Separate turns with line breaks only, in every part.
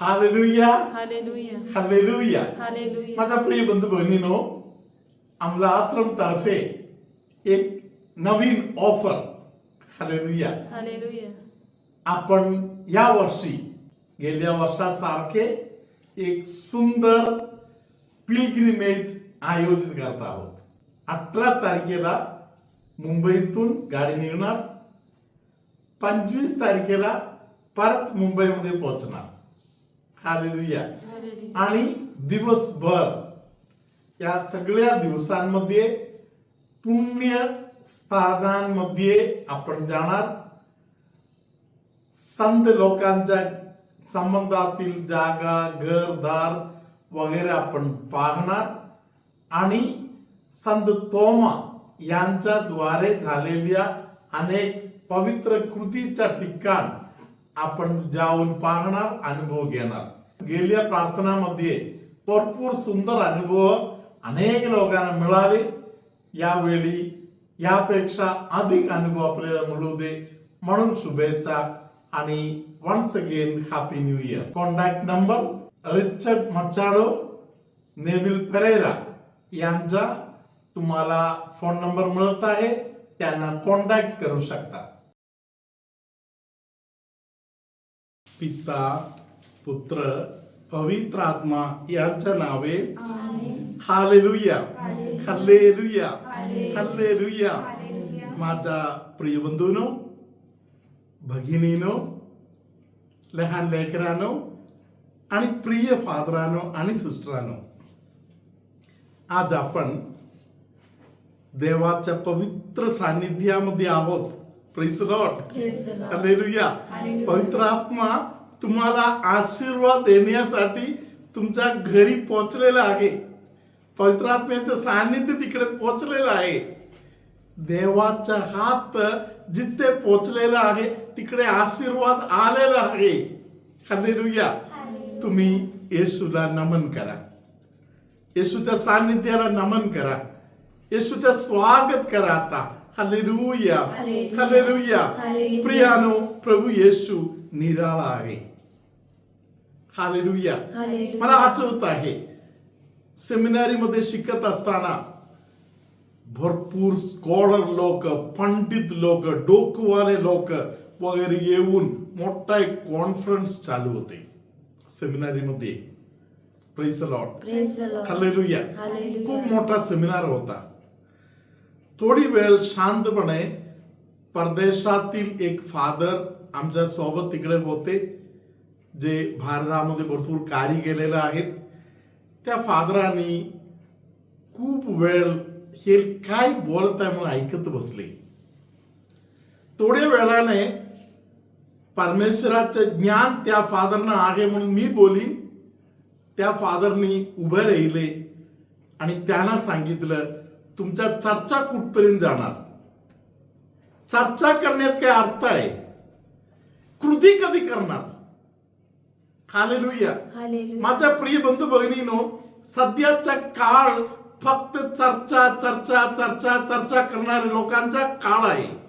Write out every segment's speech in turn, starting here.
Hallelujah
hallelujah
hallelujah
hallelujah
माझा प्रिय बंधू भगिनीनो आमला आश्रम तर्फे एक नवीन ऑफर हालेलुया
हालेलुया
आपण या वर्षी गेल्या वर्षासारखे एक सुंदर पिलग्रिमेज आयोजित करत आहोत. अठरा तारखेला मुंबईतून गाडी निघणार. पंचवीस तारखेला परत मुंबईमध्ये पोहोचणार. हालेलुया आणि दिवसभर या सगळ्या दिवसांमध्ये पुण्य स्थानांमध्ये आपण जाणार. संत लोकांच्या संबंधातील जागा घरदार वगैरे आपण पाहणार. आणि संत तोमा यांच्याद्वारे झालेल्या अनेक पवित्र कृतीच्या ठिकाण आपण जाऊन पाहणार अनुभव घेणार. गेल्या प्रार्थनामध्ये भरपूर सुंदर अनुभव अनेक लोकांना मिळाले. यावेळी यापेक्षा अधिक अनुभव आपल्याला मिळू दे. म्हणून शुभेच्छा आणि once again happy new year contact number Richard Machado Neville Pereira यांचा तुम्हाला फोन नंबर मिळत आहे. त्यांना कॉन्टॅक्ट करू शकता. पिता पुत्र पवित्र आत्मा यांच्या नावे हालेलुया हल्लेलुया हल्लेलुया माझा प्रिय बंधूनो भगिनीनो लहान लेकरानो आणि प्रिय फादरानो आणि सिस्टरानो आज आपण देवाच्या पवित्र सानिध्यामध्ये आहोत praise Lord
Praise the Lord.
Hallelujah पवित्र आत्मा तुम्हाला आशीर्वाद देण्यासाठी तुमच्या घरी पोचलेला आहे. पवित्र आत्म्याचं सानिध्य तिकडे पोचलेलं आहे. देवाचा हात जिथे पोचलेला आहे तिकडे आशीर्वाद आलेला आहे. हालेलुया तुम्ही येशूला नमन करा. येशूच्या सानिध्याला नमन करा. येशूचं स्वागत करा आता. Hallelujah
hallelujah.
Hallelujah
hallelujah.
प्रियानो प्रभू येशू निराळा आहे हालेलुया
हालेलुया.
मला आठवत आहे सेमिनारी मध्ये शिकत असताना भरपूर स्कॉलर लोक पंडित लोक डोकवाले लोक वगैरे येऊन मोठा एक कॉन्फरन्स चालू होते सेमिनारी मध्ये praise Lord
Praise the Lord.
Hallelujah
hallelujah.
खूप मोठा सेमिनार होता थोडी वेळ शांतपणे परदेशातील एक फादर आमच्यासोबत तिकडे होते जे भारतामध्ये भरपूर कार्य केलेलं आहेत. त्या फादरांनी खूप वेळ हे काय बोलत आहे म्हणून ऐकत बसले. थोड्या वेळाने परमेश्वराचं ज्ञान त्या फादरनं आहे म्हणून मी बोलीन. त्या फादरनी उभे राहिले आणि त्यांना सांगितलं तुमच्या चर्चा कुठपर्यंत जाणार? चर्चा करण्यात काय अर्थ आहे? कृती कधी करणार? हालेलुया. माझ्या प्रिय बंधू भगिनीनो सध्याचा काळ फक्त चर्चा चर्चा चर्चा चर्चा करणाऱ्या लोकांचा काळ आहे.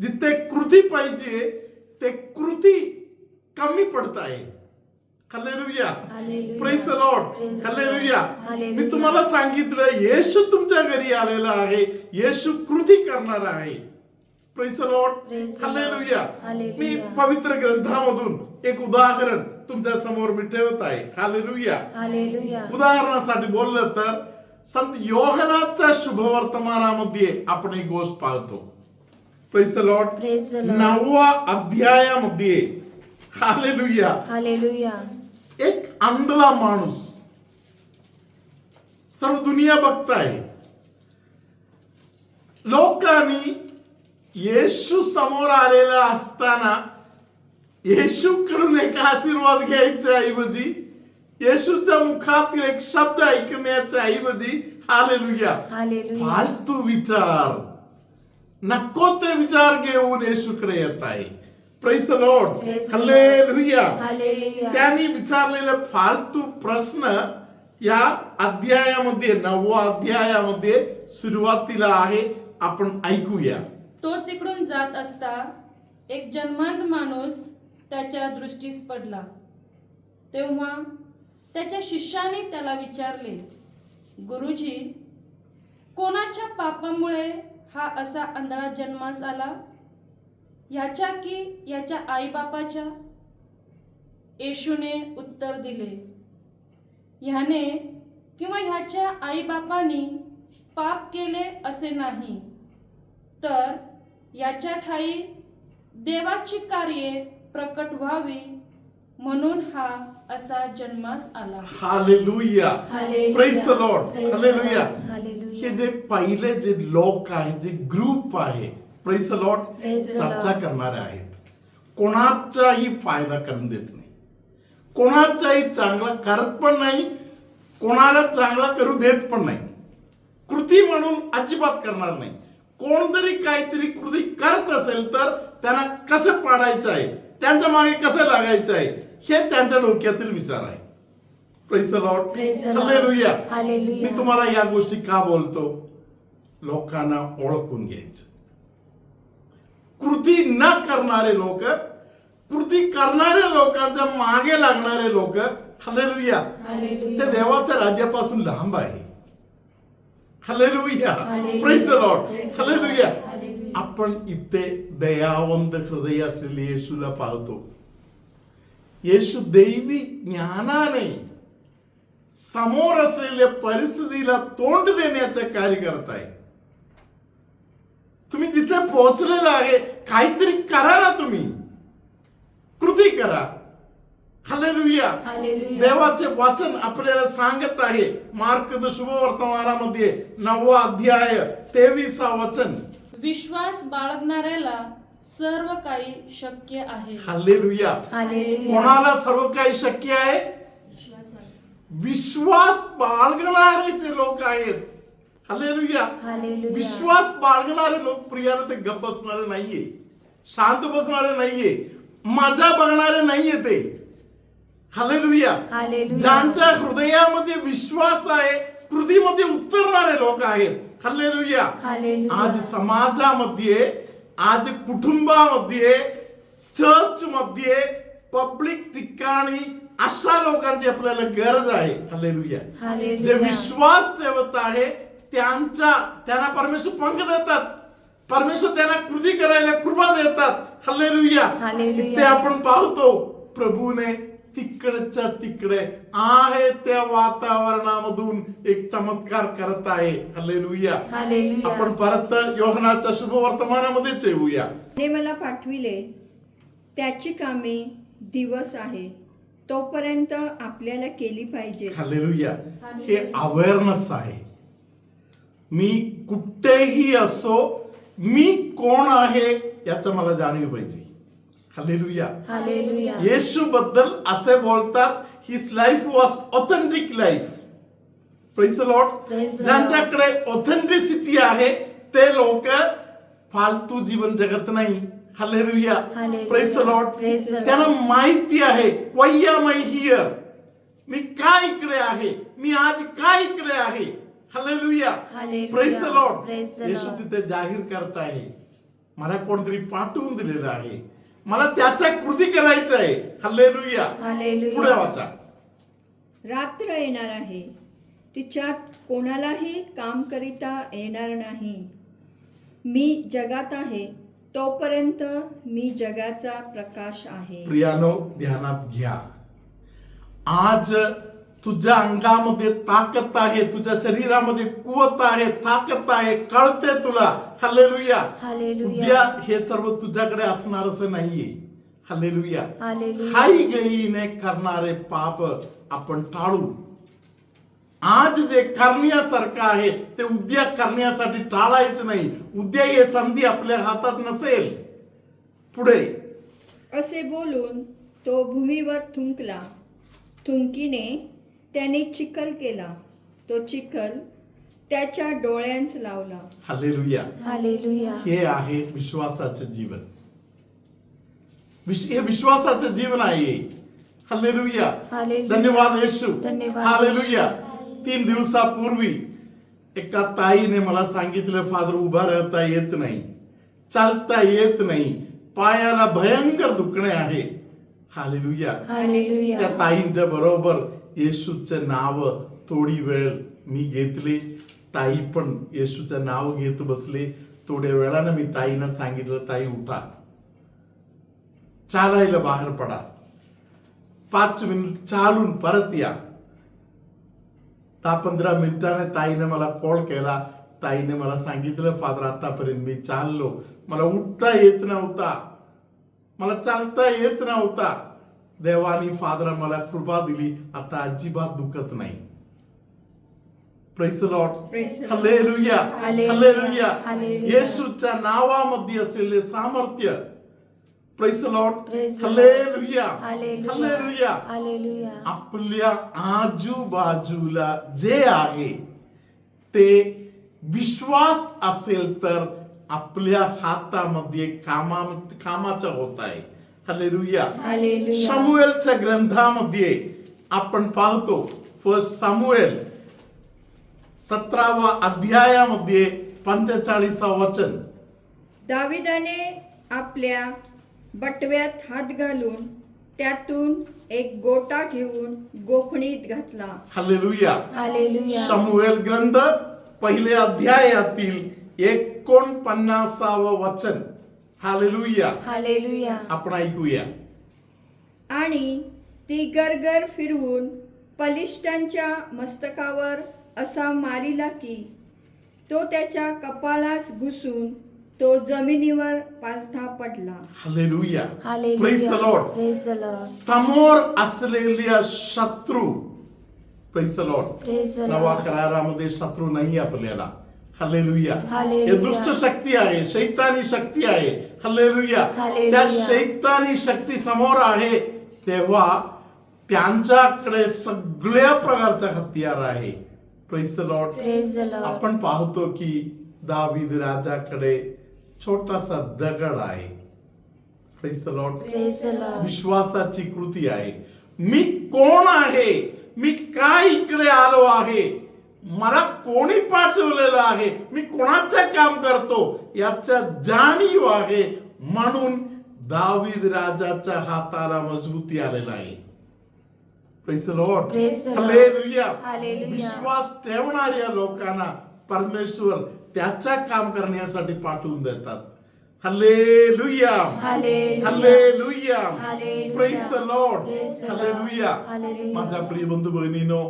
जिथे कृती पाहिजे ते कृती कमी पडत आहे. मी तुम्हाला सांगितलं येशू तुमच्या घरी आलेला आहे. येशू कृती करणार आहे. मी पवित्र ग्रंथामधून एक उदाहरण तुमच्यासमोर मी ठेवत आहे. हालेलुया. उदाहरणासाठी बोललं तर संत योहनाच्या शुभवर्तमानामध्ये आपण एक गोष्ट पाहतो. Praise
Lord.
नववा अध्यायामध्ये हालेलुया
हालेलुया.
एक आंधळा माणूस सर्व दुनिया बघताय. लोकांनी येशू समोर आलेला असताना येशूकडून एक आशीर्वाद घ्यायच्या ऐवजी येशूच्या मुखातील एक शब्द ऐकण्याच्या ऐवजी हालेलुया.
हालेलुया.
फालतू विचार. नको ते विचार घेऊन येशूकडे येत आहे प्रेस लॉर्ड हालेलुया. त्यांनी विचारलेले फालतू प्रश्न या अध्यायामध्ये नववा अध्यायामध्ये सुरुवातीला आहे. आपण ऐकूया.
तो तिकडून जात असता एक जन्मांत माणूस त्याच्या दृष्टीस पडला. तेव्हा त्याच्या शिष्याने त्याला विचारले गुरुजी कोणाच्या पापामुळे हा असा आंधळा जन्मास आला? ह्याच्या की याच्या आईबापाच्या? येशूने उत्तर दिले ह्याने किंवा ह्याच्या आईबापांनी पाप केले असे नाही तर याच्या ठाई देवाची कार्ये प्रकट व्हावी म्हणून हा असा जन्मास आला.
Hallelujah. Praise the Lord hallelujah. हे जे पहिले जे लोक आहे जे ग्रुप आहे प्रेस
the
चर्चा. करणारे आहेत. कोणाचाही फायदा करून देत नाही. कोणाचाही चांगला करत पण नाही कोणाला चांगला करू देत पण नाही. कृती म्हणून अजिबात करणार नाही. कोणतरी काहीतरी कृती करत असेल तर त्यांना कसं पाडायचं आहे त्यांच्या मागे कसं लागायचं आहे हे त्यांच्या डोक्यातील विचार आहे. मी तुम्हाला या गोष्टी का बोलतो? लोकांना ओळखून घ्यायचं. कृती न करणारे लोक कृती करणाऱ्या लोकांच्या मागे लागणारे लोक हलेलुया. ते देवाच्या राज्यापासून लांब आहे. हलेलुया. Praise Lord hallelujah. आपण इथे दयावंत हृदय असलेले येशूला पाहतो. येशू दैवी ज्ञानाने समोर असलेल्या परिस्थितीला तोंड देण्याचं कार्य करत आहे. तुम्ही जिथे पोहोचलेला आहे काहीतरी करा ना तुम्ही. कृती करा. हालेलुया. देवाचे वचन आपल्याला सांगत आहे. मार्क द शुभवर्तमानामध्ये नववा अध्याय तेवीसा वचन.
विश्वास बाळगणाऱ्याला सर्व काही शक्य आहे.
Hallelujah
Hallelujah.
कोणाला सर्व काही शक्य आहे? विश्वास बाळगणारे जे लोक आहेत हालेलुया. विश्वास बाळगणारे लोक प्रियानं ते गप्प बसणारे नाहीये शांत बसणारे नाहीये मजा बघणारे नाहीये ते हालेलुया. ज्यांच्या हृदयामध्ये विश्वास आहे कृतीमध्ये उतरणारे लोक आहेत हालेलुया
Hallelujah.
आज समाजामध्ये आज कुटुंबामध्ये चर्च मध्ये पब्लिक ठिकाणी अशा लोकांची आपल्याला गरज आहे हालेलुया
Hallelujah.
जे विश्वास ठेवत आहे त्यांच्या त्यांना परमेश्वर पंख देतात. परमेश्वर त्यांना कृती करायला कृपा देतात. हल्लेलुया.
Hallelujah.
ते आपण पाहतो प्रभूने तिकडच्या तिकडे आहे त्या वातावरणामधून एक चमत्कार करत आहे. हल्लेलुया.
Hallelujah.
आपण परत योहनाच्या शुभवर्तमानामध्येच येऊया
ने मला पाठविले त्याची कामे दिवस आहे. तोपर्यंत आपल्याला केली पाहिजे.
हालेलुया हे अवेअरनेस आहे. मी कुठेही असो मी कोण आहे याचं मला जाणीव पाहिजे. हालेलुया. येशू बद्दल असे बोलतात his life was authentic life praise
the
ज्यांच्याकडे ऑथेंटिसिटी आहे ते लोक फालतू जीवन जगत नाही. हालेलुया. Praise
Lord.
त्यांना माहिती आहे वय्या मै हिअर मी का इकडे आहे? मी आज का इकडे आहे? हालेलुया. Praise Lord Yeshu. तिथे जाहीर करत आहे मला कोणतरी पाठवून दिलेलं आहे. मला त्याच्या कृती करायचं आहे. हल्लेलुया. पुढे वाचा.
रात्र येणार आहे. तिच्यात कोणालाही काम करिता येणार नाही. मी जगात आहे. तोपर्यंत मी जगाचा प्रकाश आहे.
प्रियानो ध्यानात घ्या. आज तुझ्या अंगामध्ये ताकद आहे तुझ्या शरीरामध्ये कुवत आहे ताकद आहे कळते तुला.
Hallelujah.
उद्या हे सर्व तुझ्याकडे असणार असं नाहीये.
Hallelujah.
हाई गईने करणारे पाप आपण टाळू. आज जे करण्यासारखं आहे ते उद्या करण्यासाठी टाळायचं नाही. उद्या हे संधी आपल्या हातात नसेल. पुढे.
असे बोलून तो भूमीवर थुंकला. थुंकीने त्याने चिखल केला. तो चिखल त्याच्या डोळ्यांस लावला.
हालेलुया.
Hallelujah.
हे आहे विश्वासाचं जीवन. विश- हे विश्वासाचं जीवन आहे.
Hallelujah.
धन्यवाद येशू.
धन्यवाद
हालेलुया. तीन दिवसापूर्वी एका ताईने मला सांगितलं फादर उभा राहता येत नाही. चालता येत नाही. पायाला भयंकर दुखणे आहे. हालेलुया. त्या
हालेलुया
ताईंच्या बरोबर येशूचं नाव थोडी वेळ मी घेतले. ताई पण येशूचं नाव घेत बसले. थोड्या वेळानं मी ताईनं सांगितलं ताई उठा. चालायला बाहेर पडा. पाच मिनिट चालून परत या. दहा पंधरा मिनिटाने ताईने मला कॉल केला. ताईने मला सांगितलं फादर आतापर्यंत मी चाललो. मला उठता येत नव्हता. मला चालता येत नव्हता. देवानी फादर मला कृपा दिली आता अजिबात दुखत नाही. येशूच्या नावामध्ये असलेले सामर्थ्य आपल्या आजूबाजूला जे आहे ते विश्वास असेल तर आपल्या हातामध्ये कामा कामाचं होत आहे सामुएलच्या ग्रंथामध्ये आपण पाहतो फर्स्ट सामुएल सतरावा अध्यायामध्ये पंचेचाळीसा वचन
दाविदाने आपल्या बटव्यात हात घालून त्यातून एक गोटा घेऊन गोफणीत घातला.
हालेलुया
हालेलुया
सामुएल ग्रंथ पहिल्या अध्यायातील एकोणपन्नासावं वचन. हालेलुया
हालेलुया
आपण ऐकूया.
आणि ती गरगर फिरवून पलिष्ठांच्या मस्तकावर असा मारिला की तो त्याच्या कपाळास घुसून तो जमिनीवर पालथा पडला.
हालेलुया.
प्रेज द लॉर्ड
समोर असलेल्या शत्रू.
प्रेज द
नवा
लॉर्ड
करारामध्ये शत्रू नाही आपल्याला. Hallelujah
hallelujah.
हे दुष्ट शक्ती आहे शैतानी शक्ती आहे. Hallelujah
hallelujah.
त्या शैतानी शक्ती समोर आहे तेव्हा त्यांच्याकडे सगळ्या प्रकारचा हत्यार आहे. प्रेस लॉर्ड आपण पाहतो की दावीद राजाकडे छोटासा दगड आहे. प्रेस लॉर्ड विश्वासाची कृती आहे. मी कोण आहे? मी काय इकडे आलो आहे? मला कोणी पाठवलेलं आहे? मी कोणाचं काम करतो? याचा जाणीव आहे. म्हणून दावीद राजाच्या हाताला मजबूती आलेला आहे. विश्वास ठेवणाऱ्या लोकांना परमेश्वर त्याचा काम करण्यासाठी पाठवून देतात. Hallelujah
Hallelujah.
Hallelujah
Hallelujah.
Press Lord. Hallelujah
Hallelujah.
माझ्या प्रिय बंधू भगिनीनो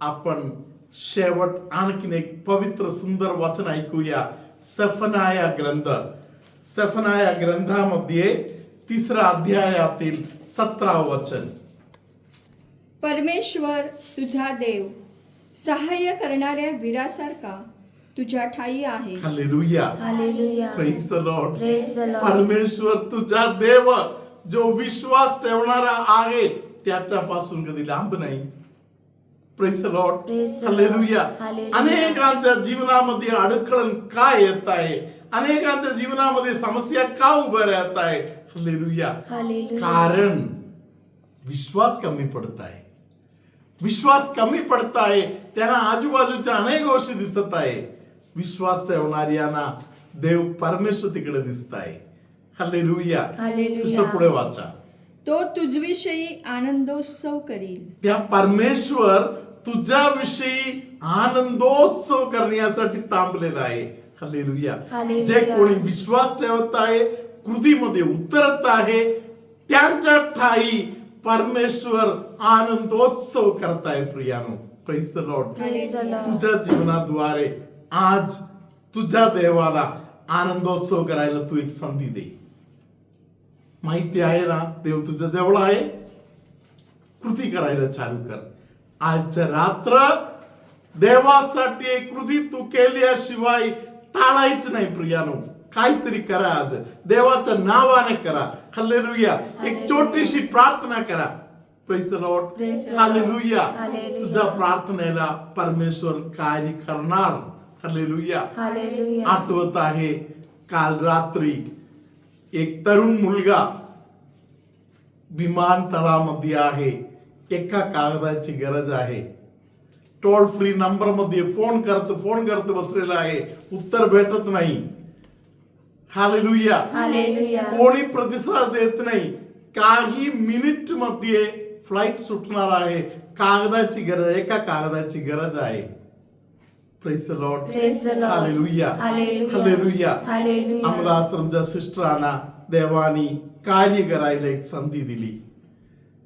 आपण शेवट आणखीन एक पवित्र सुंदर वचन ऐकूया. सफनाया ग्रंथ. सफनाया ग्रंथामध्ये तिसरा अध्यायातील सतरा वचन.
परमेश्वर तुझा देव सहाय्य करणाऱ्या वीरासारखा तुझ्या ठाई आहे.
Hallelujah
hallelujah.
Praise the Lord
praise the Lord
परमेश्वर तुझा देव जो विश्वास ठेवणारा आहे त्याच्यापासून कधी लांब नाही. अनेकांच्या जीवनामध्ये अडकळण काय येत आहे अनेकांच्या जीवनामध्ये समस्या का उभ्या राहत आहे हालेलुया
हालेलुया
कारण विश्वास कमी पडत आहे विश्वास कमी पडत आहे त्यांना आजूबाजूच्या अनेक गोष्टी दिसत आहे विश्वास ठेवणाऱ्यांना देव परमेश्वर तिकडे दिसत आहे
Hallelujah.
सिस्टर पुढे वाचा
तो तुझविषयी आनंदोत्सव करील
त्या परमेश्वर तुझ्याविषयी आनंदोत्सव करण्यासाठी थांबलेला आहे.
Hallelujah.
जे कोणी विश्वास ठेवत आहे कृतीमध्ये उतरत आहे त्यांच्या ठाई परमेश्वर आनंदोत्सव करताय प्रियानो. प्रेस लॉर्ड तुझ्या जीवनाद्वारे आज तुझ्या देवाला आनंदोत्सव करायला तू एक संधी दे. माहिती आहे ना देव तुझ्या जवळ आहे? कृती करायला चालू कर. आजच्या रात्र देवासाठी एक कृती तू केल्याशिवाय टाळायच नाही प्रियानो. काहीतरी करा आज. देवाच्या नावाने करा. हल्लेलुया एक छोटीशी प्रार्थना करा. हालेलुया. तुझ्या प्रार्थनेला परमेश्वर कार्य करणार. हल्लेलुया
हालेलुया
आठवत आहे काल रात्री एक तरुण मुलगा विमानतळामध्ये आहे. एका कागदाची गरज आहे. टोल फ्री नंबरमध्ये फोन करत फोन करत बसलेला आहे. उत्तर भेटत नाही. हालेलुया. कोणी प्रतिसाद देत नाही. काही मिनिटमध्ये फ्लाईट सुटणार आहे. कागदाची गरज आहे एका कागदाची गरज आहे. आम्हाला आश्रमच्या सिस्टरांना देवानी कार्य करायला एक संधी दिली.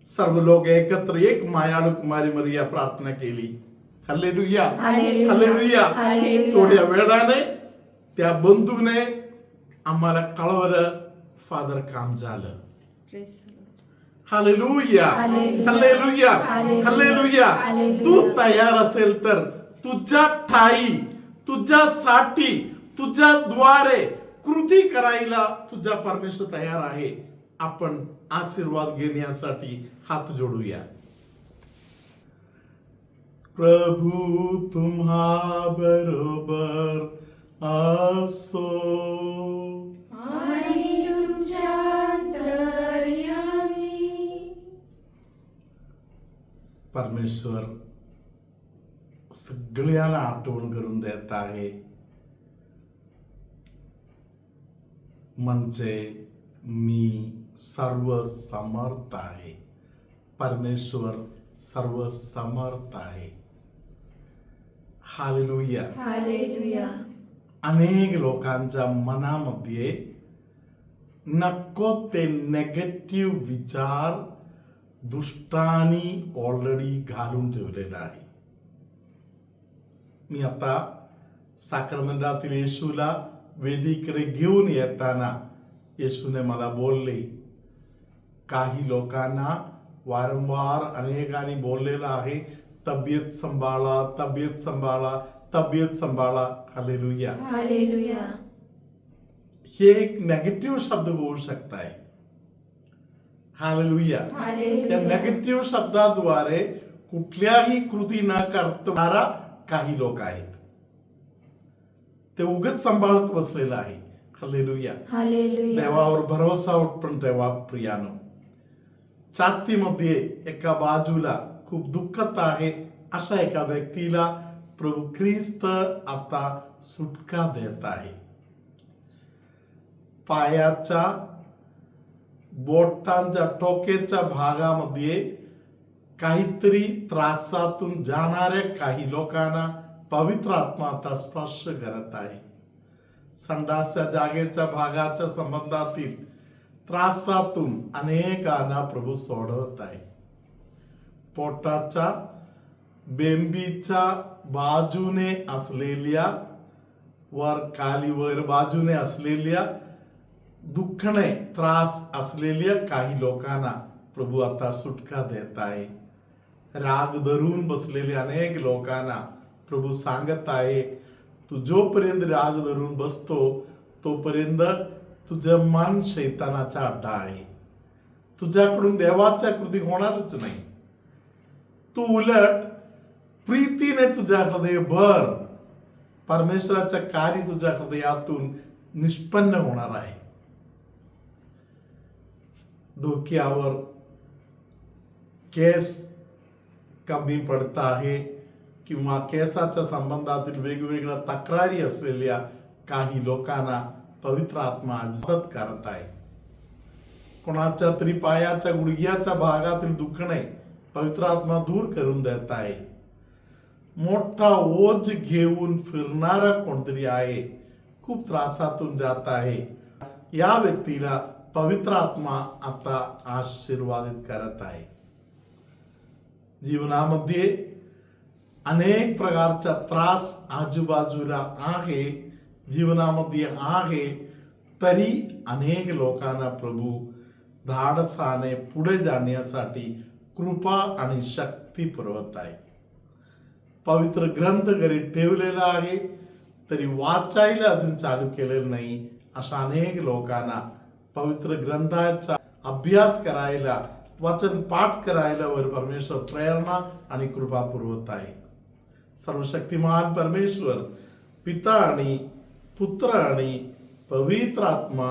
सर्व लोक एकत्र एक मायाळू कुमारी मरिया प्रार्थना केली हल्लेलुया
Hallelujah.
Hallelujah
Hallelujah.
थोड्या वेळाने त्या बंधूने आम्हाला कळवलं फादर काम झालं. हालेलुया. हालेलुया. हालेलुया. तू तयार असेल तर तुझ्या ठाई तुझ्यासाठी तुझ्या द्वारे कृती करायला तुझा परमेश्वर तयार आहे आपण आशीर्वाद घेण्यासाठी हात जोडूया. प्रभू तुम्हा बरोबर असो. परमेश्वर सगळ्यांना आठवण करून देत आहे. म्हणजे मी सर्व समर्थ आहे. परमेश्वर सर्व समर्थ आहे. हालेलुया. अनेक लोकांच्या मनामध्ये नको ते नेगेटिव्ह विचार दुष्टानी ऑलरेडी घालून ठेवलेला आहे. मी आता साखरमंदातील येशूला वेदीकडे घेऊन येताना येशूने मला बोलले काही लोकांना वारंवार अनेकांनी बोललेलं आहे तब्येत सांभाळा तब्येत सांभाळा तब्येत सांभाळा हालेलुया
Hallelujah.
हे एक नेगेटिव्ह शब्द होऊ शकताय हालेलुया त्या. नेगेटिव्ह शब्दाद्वारे कुठल्याही कृती न करणारा काही लोक आहेत ते उगच सांभाळत बसलेलं आहे. देवावर भरोसा पण ठेवा प्रियानो. छातीमध्ये एका बाजूला खूप दुःखत आहे अशा एका व्यक्तीला प्रभू ख्रिस्त आता सुटका देत आहे. पायाच्या बोटांच्या टोकेच्या भागामध्ये काहीतरी त्रासातून जाणाऱ्या काही लोकांना पवित्र आत्मा आता स्पर्श करत आहे. संडासच्या जागेच्या भागाच्या संबंधातील त्रासातून अनेकांना प्रभू सोडवत आहे. पोटाच्या बेंबीच्या बाजूने असलेल्या वर खाली वर बाजूने असलेल्या दुखणे त्रास असलेल्या काही लोकांना प्रभू आता सुटका देत आहे. राग धरून बसलेले अनेक लोकांना प्रभू सांगत आहे तू जोपर्यंत राग धरून बसतो तोपर्यंत तुझं मन शैतानाचा अड्डा आहे. तुझ्याकडून देवाच्या कृती होणारच नाही. तू उलट प्रीतीने तुझ्या हृदय भर परमेश्वराचं कार्य तुझ्या हृदयातून निष्पन्न होणार आहे. डोक्यावर केस कमी पडत आहे. किंवा केसाच्या संबंधातील वेगवेगळ्या तक्रारी असलेल्या काही लोकांना पवित्र आत्मा मदत करत आहे. कोणाच्या तरी पायाच्या गुडघ्याच्या भागातील दुखणे पवित्र आत्मा दूर करून देत आहे. मोठा ओझ घेऊन फिरणारा कोणतरी आहे खूप त्रासातून जात आहे. या व्यक्तीला पवित्र आत्मा आता आशीर्वादित करत आहे. जीवनामध्ये अनेक प्रकारचा त्रास आजूबाजूला आहे जीवनामध्ये आहे तरी अनेक लोकांना प्रभू धाडसाने पुढे जाण्यासाठी कृपा आणि शक्ती पुरवत आहे पवित्र ग्रंथ घरी ठेवलेला आहे तरी वाचायला अजून चालू केलेलं नाही अशा अनेक लोकांना पवित्र ग्रंथाचा अभ्यास करायला वचन पाठ करायला वर परमेश्वर प्रेरणा आणि कृपा पुरवत आहे सर्वशक्तिमान परमेश्वर पिता आणि पुत्र आणि पवित्र आत्मा